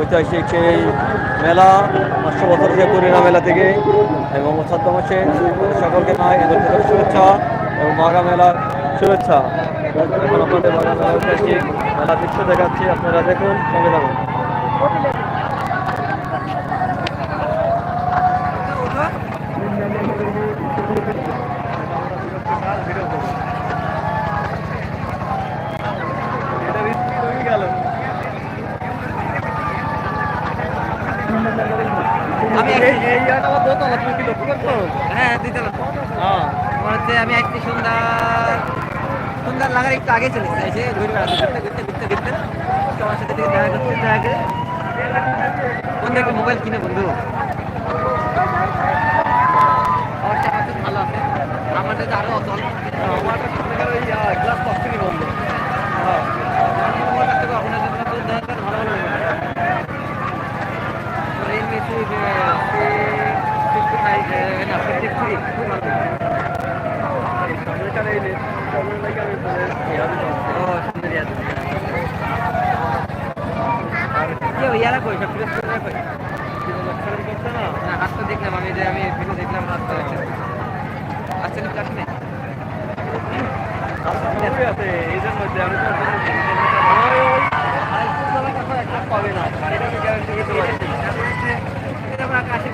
ঐতিহাসিক সেই মেলা পাঁচশো বছর সে পূর্ণিমা মেলা থেকে এবং ছদ্ম মাসে সকলকে নয় এদের শুভেচ্ছা এবং মাঘা মেলার শুভেচ্ছা। এখন আপনাদের মাঘা মেলা ঐতিহাসিক মেলা দৃশ্য দেখাচ্ছি, আপনারা দেখুন, সঙ্গে থাকুন আমি এই এই জায়গাটা আমার দোতলা তুমি কি লক্ষ্য করছ? হ্যাঁ হ্যাঁ। তোমার হচ্ছে আমি একটি সুন্দর সুন্দর লাগার একটু আগে চলে এসে ঘুরে বেড়াতে ঘুরতে ঘুরতে তোমার সাথে দেখা করতে দেখা করে বন্ধু একটা মোবাইল কিনে বন্ধু। আমার কাছে আরও। আমার একটা ওই গ্লাস পাচ্ছি বন্ধু হ্যাঁ আমি তোমার কাছ থেকে আপনার জন্য তো দরকার ভালো ভালো নেব। তোর এই মেসি ফিফটি ফাইভ না ফিফটি থ্রি খুব ভালো এখানে এই নেট প্রবলেম লাগে আমি বলে ও সুন্দর আছে কি ইয়ারা কই সব প্রেস করে কই করছে না। না তো দেখলাম আমি যে আমি ভিডিও দেখলাম হাত আছে আচ্ছা না কাটনে এই জন্য আমি পাবে না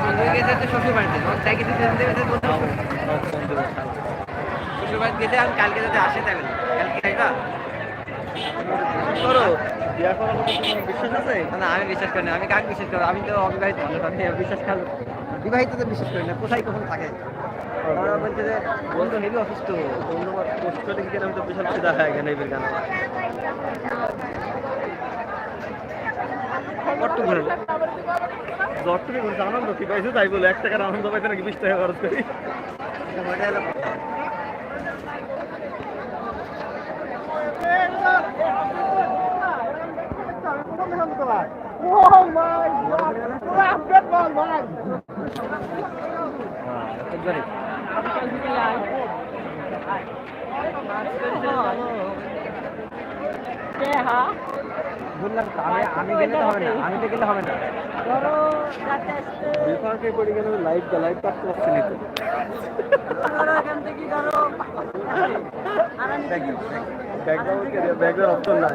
বন্ধু হয়ে গেছে শ্বশুর বাড়িতে তাই কিছু শ্বশুর বাড়িতে গেছে আমি কালকে যদি আসে তাই বলি কালকে খাইবা বিশ্বাস আছে? না আমি বিশ্বাস করি না। আমি কাকে বিশ্বাস করি? আমি তো অবিবাহিত মানুষ আমি বিশ্বাস করি বিবাহিত তো বিশ্বাস করি না কোথায় কখন থাকে? ওরা বলছে যে বন্ধু হেবি অসুস্থ। আমি তো বিশাল হয়ে গান কট্টু ঘুরে ঘুরছে আনন্দ কি পাইছো? তাই বলে এক টাকার আনন্দ পাইছে নাকি বিশ টাকা খরচ করি? elhamdülillah. Oh my a mais! vallahi. Yeah. তো, আমি আমি গেলে তো হবে না আমি তো গেলে হবে না। বিপাকে পড়ে গেল লাইভ দা লাইভ কাটতে পারছি না তো ব্যাকগ্রাউন্ড কে ব্যাকগ্রাউন্ড অপশন নাই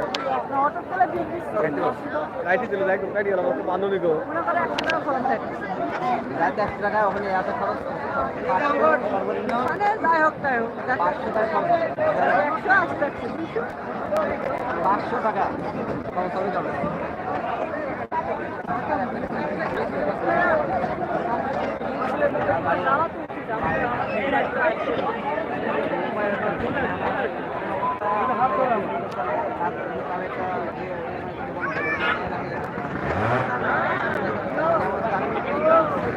কাটি দিলে ব্যাগ কাটি গেল আমার বান্ধবী গো রাত একশো টাকা ওখানে এত খরচ সর্বনিম্ন পাঁচশো টাকা পাঁচশো টাকা সবই যাবে এটা একটা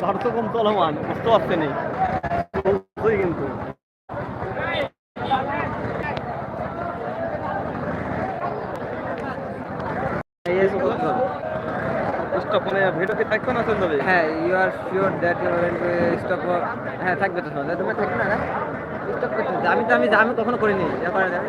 তার তো কম চলমান বুঝতে পারছে নি। বলছোই কিন্তু। স্টপ মানে ভিডিও কি থাকবে না চলে যাবে হ্যাঁ you are sure that you stop হ্যাঁ থাকবে তো তুমি থাকবে না স্টপ করতে আমি তো আমি আমি কখনো করিনি। যাবে?